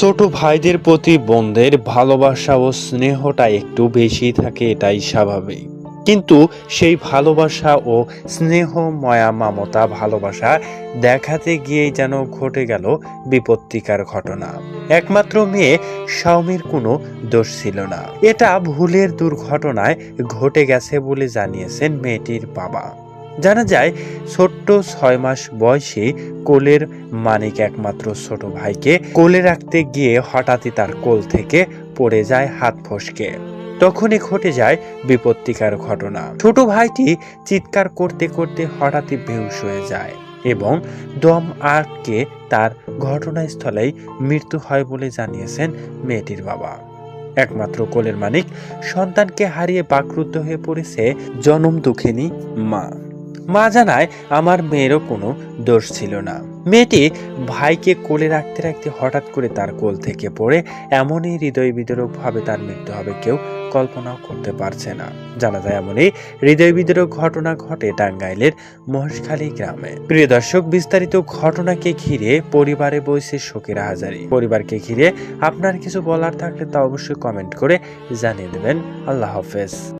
ছোট ভাইদের প্রতি বোনদের ভালোবাসা ও স্নেহটা একটু বেশি থাকে, এটাই স্বাভাবিক। কিন্তু সেই ভালোবাসা ও স্নেহ ময়া মামতা ভালোবাসা দেখাতে গিয়েই যেন ঘটে গেল বিপত্তিকার ঘটনা। একমাত্র মেয়ে সৌমির কোনো দোষ ছিল না। এটা ভুলের দুর্ঘটনায় ঘটে গেছে বলে জানিয়েছেন মেয়েটির বাবা। জানা যায়, ছোট্ট ছয় মাস বয়সে কোলের মানিক একমাত্র ছোট ভাইকে কোলে রাখতে গিয়ে হঠাৎই তার কোল থেকে পড়ে যায় হাত ফসকে। তখনই ঘটে যায় বিপত্তিকার ঘটনা। ছোট ভাইটি চিৎকার করতে করতে হঠাৎই বেহুশ হয়ে যায় এবং দম আটকে তার ঘটনাস্থলেই মৃত্যু হয় বলে জানিয়েছেন মেয়েটির বাবা। একমাত্র কোলের মানিক সন্তানকে হারিয়ে বাকরুদ্ধ হয়ে পড়েছে জনম দুঃখিনী মা। মা জানায় আমার মেয়েরও কোনো দোষ ছিল না। মেয়েটি ভাইকে কোলে রাখতে রাখতে হঠাৎ করে তার কোল থেকে পড়ে এমনই হৃদয় বিদরক ভাবে তার মৃত্যু হবে কেউ কল্পনাও করতে পারছে না। জানা যায় এমনই হৃদয় বিদরক ঘটনা ঘটে টাঙ্গাইলের মহেশখালী গ্রামে। প্রিয় দর্শক, বিস্তারিত ঘটনাকে ঘিরে পরিবারে বইছে শোকের হাজারি। পরিবারকে ঘিরে আপনার কিছু বলার থাকলে তা অবশ্যই কমেন্ট করে জানিয়ে দেবেন। আল্লাহ হাফেজ।